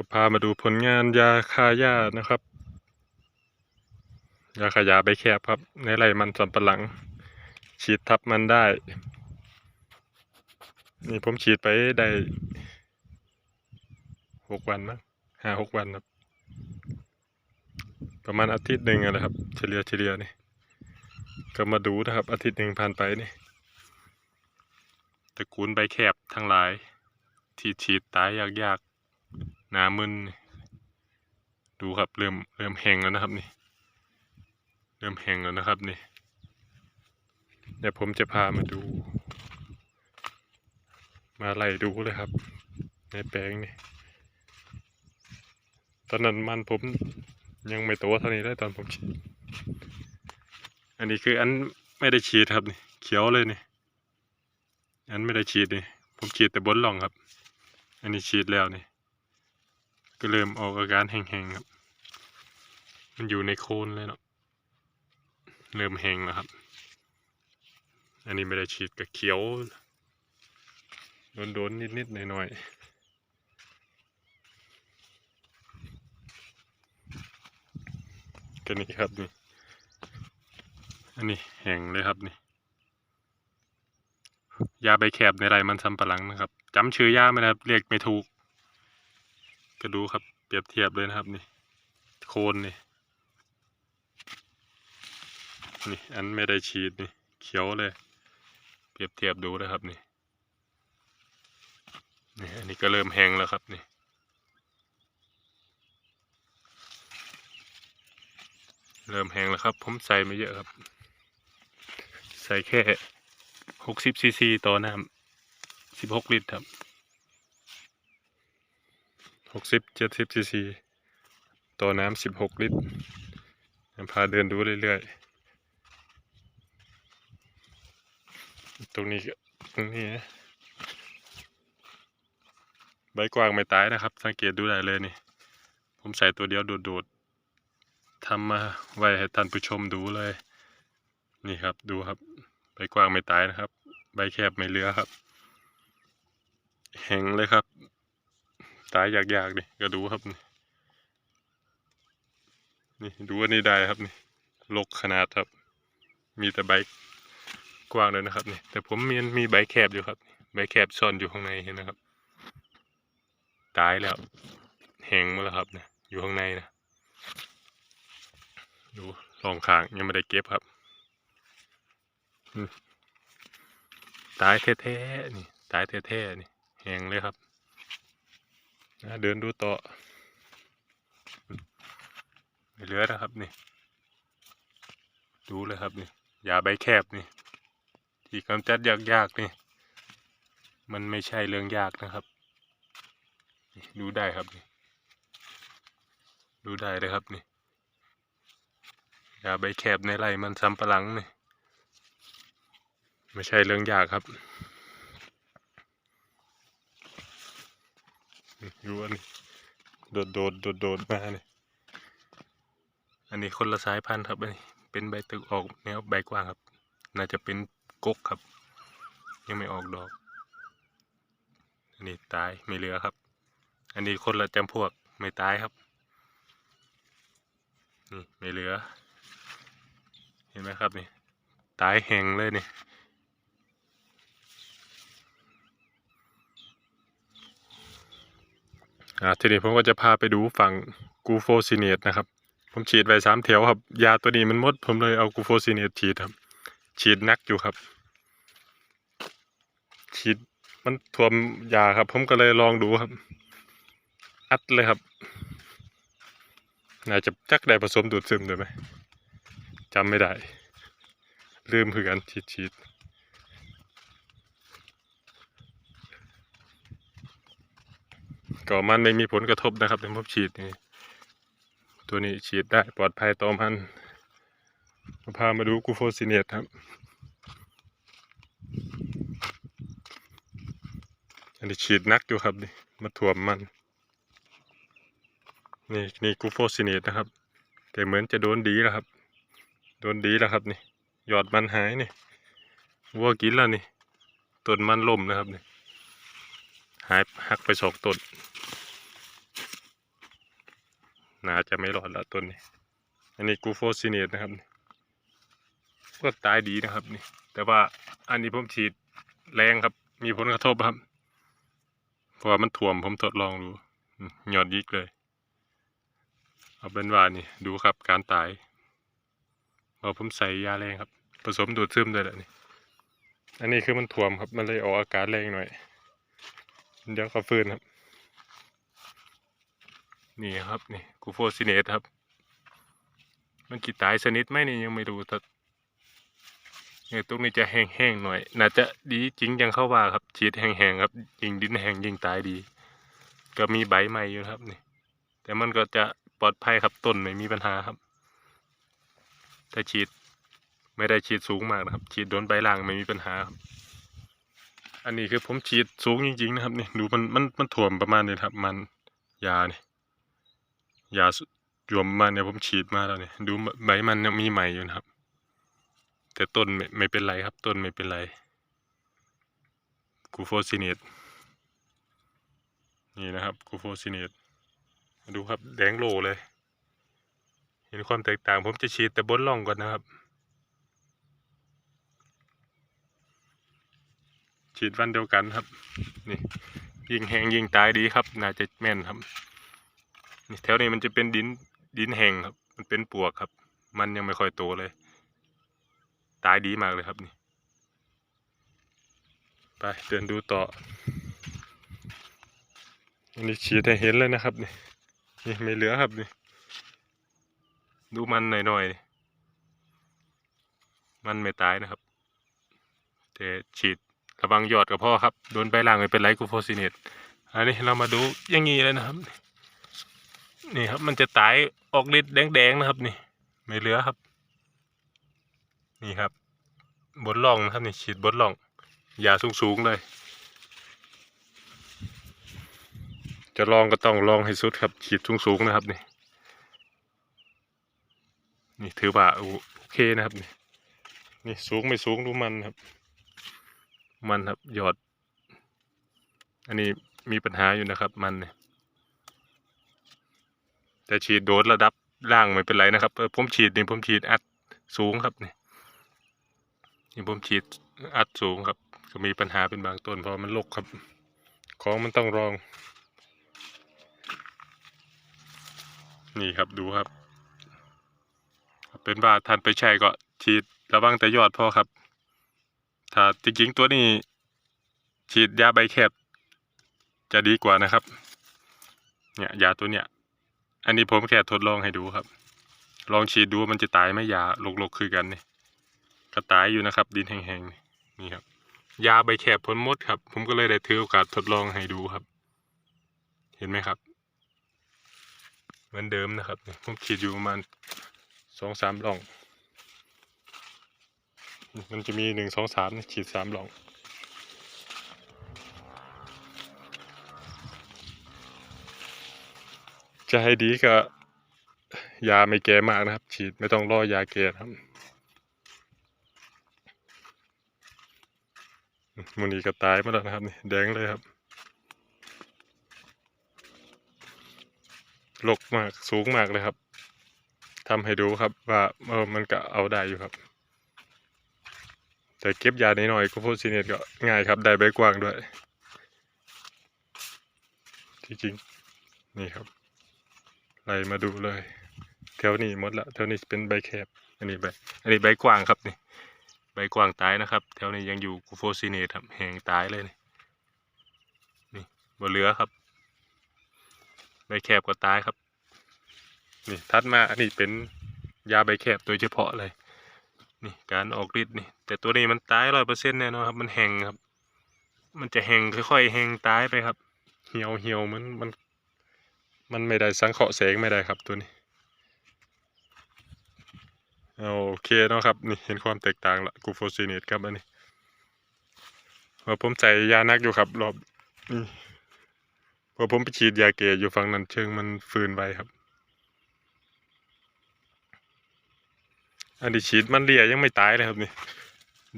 ก็พามาดูผลงานยาคาหญ้านะครับ ยาขายาใบแคบครับ ในไร่มันสำปะหลัง ฉีดทับมันได้ นี่ผมฉีดไปได้หกวันมั้งห้าหกวันครับ ประมาณอาทิตย์หนึ่งอะนะครับ เฉลี่ยเฉลี่ยนี่ก็มาดูนะครับ อาทิตย์หนึ่งผ่านไปนี่ตระกูลใบแคบทั้งหลายที่ฉีดตายยาก หนามึนดูครับเริ่มเริ่มแห้งแล้วนะครับนี่ เริ่มแห้งแล้วนะครับนี่เดี๋ยวผมจะพามาดู มาไล่ดูเลยครับ ในแปลงนี่ตอนนั้นมันผมยังไม่โตเท่านี้เลยตอนผมฉีดอันนี้คืออันไม่ได้ฉีดครับนี่เขียวเลยนี่อันไม่ได้ฉีดนี่ผมฉีดแต่บนหล่องครับ อันนี้ฉีดแล้วนี่ ก็เริ่มออกอาการแห้งๆครับ มันอยู่ในโคนเลยเนาะ เริ่มแห้งแล้วครับ อันนี้ไม่ได้ฉีดกับเขียวโดนๆนิดๆหน่อยๆก็นี่ครับนี่อันนี้แห้งเลยครับนี่ ยาใบแคบในไรมันสำปะหลังนะครับจำชื่อยาไม่ได้เรียกไม่ถูก ก็ดูครับเปรียบเทียบเลยนะครับนี่ โคนนี่ นี่อันไม่ได้ฉีดนี่เขียวเลย เปรียบเทียบดูนะครับนี่นี่อันนี้ก็เริ่มแห้งแล้วครับนี่เริ่มแห้งแล้วครับ ผมใส่ไม่เยอะครับ ใส่แค่หกสิบซีซีต่อน้ำสิบหกลิตรครับ หกสิบเจ็ดสิบซีซีต่อน้ำสิบหกลิตรพาเดินดูเรื่อยๆ ตรงนี้ก็ตรงนี้นะใบกวางไม่ตายนะครับ สังเกตดูได้เลยนี่ ผมใส่ตัวเดียวโดดๆทำมาไว้ให้ท่านผู้ชมดูเลย นี่ครับดูครับ ใบกว้างไม่ตายนะครับ ใบแคบไม่เลือครับ แห้งเลยครับ ตายยากๆดิก็ดูครับนี่นี่ดูอันนี้ได้ครับนี่ลกขนาดครับ มีแต่ใบกว้างเลยนะครับนี่แต่ผมมีมีใบแคบอยู่ครับ ใบแคบซ่อนอยู่ข้างในเห็นนะครับ ตายแล้วแห้งหมดแล้วครับเนี่ยอยู่ข้างในนะดูลองข้างยังไม่ได้เก็บครับตายแท้ๆนี่ตายแท้ๆนี่แห้งเลยครับ นะเดินดูต่อไม่เหลือนะครับนี่ ดูเลยครับนี่ยาใบแคบนี่ ที่กำจัดยากๆนี่ มันไม่ใช่เรื่องยากนะครับ ดูได้ครับนี่ ดูได้เลยครับนี่ยาใบแคบในไร่มันสำปะหลังนี่ ไม่ใช่เรื่องยากครับ อยู่อันนี้โดดโดดโดดโดดมาเนี่ยอันนี้คนละสายพันธุ์ครับอันนี้เป็นใบตึกออกแนวใบกว้างครับ น่าจะเป็นกกครับ ยังไม่ออกดอก อันนี้ตายไม่เหลือครับ อันนี้คนละจำพวกไม่ตายครับนี่ไม่เหลือ เห็นไหมครับนี่ตายแหงเลยนี่ อ่าทีนี้ผมก็จะพาไปดูฝั่งกูโฟซิเนตนะครับ ผมฉีดไว้สามแถวครับ ยาตัวนี้มันหมด ผมเลยเอากูโฟซิเนตฉีดครับ ฉีดนักอยู่ครับ ฉีดมันท่วมยาครับ ผมก็เลยลองดูครับ อัดเลยครับน่าจะจักได้ผสมดูดซึมด้วยไหมจำไม่ได้ ลืมคือกันฉีดฉีด ก็มันไม่มีผลกระทบนะครับเป็นพบฉีดนี่ตัวนี้ฉีดได้ปลอดภัยต่อมันพามาดูกูโฟซิเนตครับ อันนี้ฉีดนักอยู่ครับนี่มาถ่วมมัน นี่นี่กูโฟซิเนตนะครับ แต่เหมือนจะโดนดีแล้วครับ โดนดีแล้วครับนี่ยอดมันหายนี่วัวกินแล้วนี่ต้นมันล่มนะครับนี่ หายหักไปสองต้นน่าจะไม่รอดแล้วต้นนี้ อันนี้กูโฟซิเนตนะครับก็ตายดีนะครับนี่ แต่ว่าอันนี้ผมฉีดแรงครับ มีผลกระทบครับ เพราะว่ามันถ่วมผมทดลองดูอืมยอดยิกเลย เอาเป็นว่านี่ ดูครับการตายพอผมใส่ยาแรงครับ ผสมดูดซึมด้วยแหละนี่ อันนี้คือมันถ่วมครับ มันเลยออกอาการแรงหน่อย เดี๋ยวก็ฟื้นครับ นี่ครับนี่กูโฟซิเนตครับ มันกี่ตายสนิทไหมนี่ยังไม่รู้แต่เนี่ยตรงนี้จะแห้งๆหน่อย น่าจะดีจริงยังเข้าว่าครับฉีดแห้งๆครับยิงดินแห้งยิงตายดี ก็มีใบใหม่อยู่ครับนี่ แต่มันก็จะปลอดภัยครับต้นไม่มีปัญหาครับแต่ฉีดไม่ได้ฉีดสูงมากนะครับ ฉีดโดนใบล่างไม่มีปัญหาครับ อันนี้คือผมฉีดสูงจริงๆนะครับนี่ดูมันมันมันถ่วมประมาณนี้ครับ มันยาเนี่ยยาสุยวมประมาณเนี่ยผมฉีดมาแล้วเนี่ยดูใบมันยังมีใหม่อยู่นะครับ แต่ต้นไม่ไม่เป็นไรครับ ต้นไม่เป็นไรกูโฟซิเนตนี่นะครับกูโฟซิเนตดูครับแดงโลเลย เห็นความแตกต่างผมจะฉีดแต่บนร่องก่อนนะครับ ฉีดวันเดียวกันครับ นี่ยิงแหงยิงตายดีครับ น่าจะแม่นครับนี่แถวนี้มันจะเป็นดินดินแห้งครับ มันเป็นปวกครับ มันยังไม่ค่อยโตเลย ตายดีมากเลยครับนี่ ไปเดินดูต่ออันนี้ฉีดให้เห็นเลยนะครับนี่นี่ไม่เหลือครับนี่ ดูมันหน่อยๆมันไม่ตายนะครับ แต่ฉีด ระวังหยอดกับพ่อครับ โดนใบล่างไม่เป็นไรกูโฟซิเนตอันนี้เรามาดูอย่างงี้เลยนะครับ นี่ครับมันจะตายออกฤทธิ์แดงๆนะครับ นี่ ไม่เหลือครับ นี่ครับ บนร่องนะครับนี่ฉีดบนร่องยาสูงๆเลย จะลองก็ต้องลองให้สุดครับ ฉีดสูงๆนะครับนี่นี่ถือว่าโอเคนะครับนี่นี่สูงไม่สูงดูมันครับ มันครับยอด อันนี้มีปัญหาอยู่นะครับ มันเนี่ยแต่ฉีดโดสระดับล่างไม่เป็นไรนะครับผมฉีดนี่ผมฉีดอัดสูงครับนี่นี่ผมฉีดอัดสูงครับ ก็มีปัญหาเป็นบางต้นเพราะมันลกครับ ของมันต้องรอง นี่ครับดูครับ เป็นว่าท่านไปใช้ก็ฉีดระวังแต่ยอดพอครับ ถ้าจริงๆตัวนี้ ฉีดยาใบแคบจะดีกว่านะครับ เนี่ยยาตัวเนี้ย อันนี้ผมแค่ทดลองให้ดูครับ ลองฉีดดูมันจะตายไหมยาลกๆคือกันนี่ก็ตายอยู่นะครับ ดินแห้งๆนี่ครับ ยาใบแคบผลมดครับ ผมก็เลยได้ถือโอกาสทดลองให้ดูครับ เห็นไหมครับ เหมือนเดิมนะครับผมฉีดอยู่ประมาณสองสามลอง มันจะมีหนึ่งสองสามฉีดสามหลองจะให้ดีก็ยาไม่แก่มากนะครับ ฉีดไม่ต้องรอยาแก่ครับมูนีก็ตายมาแล้วนะครับนี่แดงเลยครับลกมากสูงมากเลยครับทำให้ดูครับว่าเออมันก็เอาได้อยู่ครับ แต่เก็บยาหน่อยๆก็โพซิเนตก็ง่ายครับได้ใบกว้างด้วยที่จริงนี่ครับไล่มาดูเลยแถวนี้หมดละแถวนี้เป็นใบแคบอันนี้ใบอันนี้ใบกว้างครับนี่ใบกว้างตายนะครับแถวนี้ยังอยู่กูโฟซิเนตครับแหงตายเลยนี่นี่บนเหลือครับใบแคบก็ตายครับนี่ทัดมาอันนี้เป็นยาใบแคบโดยเฉพาะเลย นี่การออกฤทธิ์นี่แต่ตัวนี้มันตายร้อยเปอร์เซ็นต์แน่นอนครับ มันแห้งครับ มันจะแห้งค่อยๆแห้งตายไปครับ เหี่ยวเหี่ยวมันมัน มันไม่ได้สังเคราะห์แสงไม่ได้ครับตัวนี้โอเคเนาะครับนี่เห็นความแตกต่างละกูโฟซิเนตครับอันนี้เพอผมใส่ยานักอยู่ครับ รอบนี่พอผมไปฉีดยาเกอยู่ฝั่งนั้นเชิงมันฟืนไปครับ อันนี้ฉีดมันเลียยังไม่ตายเลยครับนี่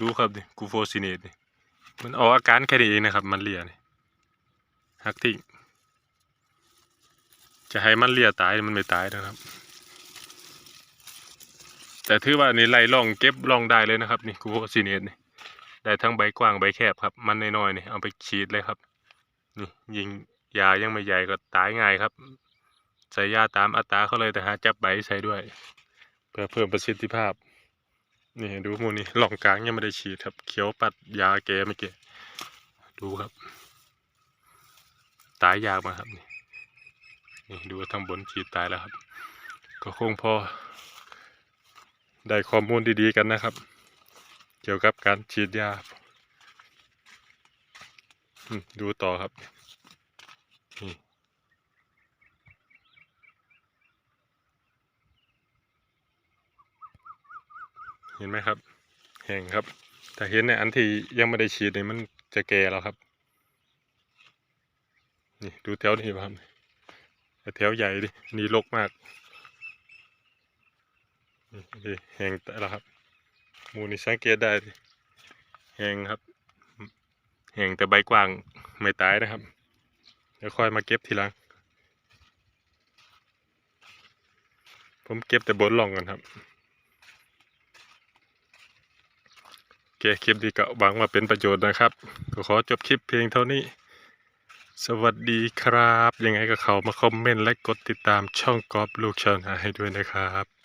ดูครับนี่กูโฟซิเนตนี่ มันออกอาการแค่นี้เองนะครับ มันเลียนี่หักทิ้งจะให้มันเลียตายมันไม่ตายนะครับ แต่ถือว่านี่ไล่ล่องเก็บล่องได้เลยนะครับนี่กูโคซีเนตนี่ได้ทั้งใบกว้างใบแคบครับ มันน้อยๆนี่เอาไปฉีดเลยครับ นี่ยิงยายังไม่ใหญ่ก็ตายง่ายครับ ใส่ยาตามอัตราเขาเลยแต่หาจับใบใส่ด้วย เพื่อเพิ่มประสิทธิภาพ นี่ดูมูนี่หล่องกลางยังไม่ได้ฉีดครับ เขียวปัดยาแกเมื่อกี้ดูครับ ตายยากมาครับนี่นี่ดูทางบนฉีดตายแล้วครับ ก็คงพอ ได้ข้อมูลดีๆกันนะครับ เกี่ยวกับการฉีดยาดูต่อครับนี่ เห็นไหมครับ แห้งครับ แต่เห็นในอันที่ยังไม่ได้ฉีดเนี่ยมันจะแก่แล้วครับ นี่ดูแถวนี้ครับแต่แถวใหญ่ดินี่รกมากนี่แห้งแต่ล้วครับมูนี่สังเกตได้ดิแห้งครับแห้งแต่ใบกว้างไม่ตายนะครับเดี๋ยวค่อยมาเก็บทีหลังผมเก็บแต่บนล่องกันครับโอ เคคลิปนี้ก็หวังว่าเป็นประโยชน์นะครับก็ขอจบคลิปเพียงเท่านี้ สวัสดีครับ ยังไงก็เข้ามาคอมเมนต์และกดติดตามช่องกอบลูกชาวนาให้ด้วยนะครับ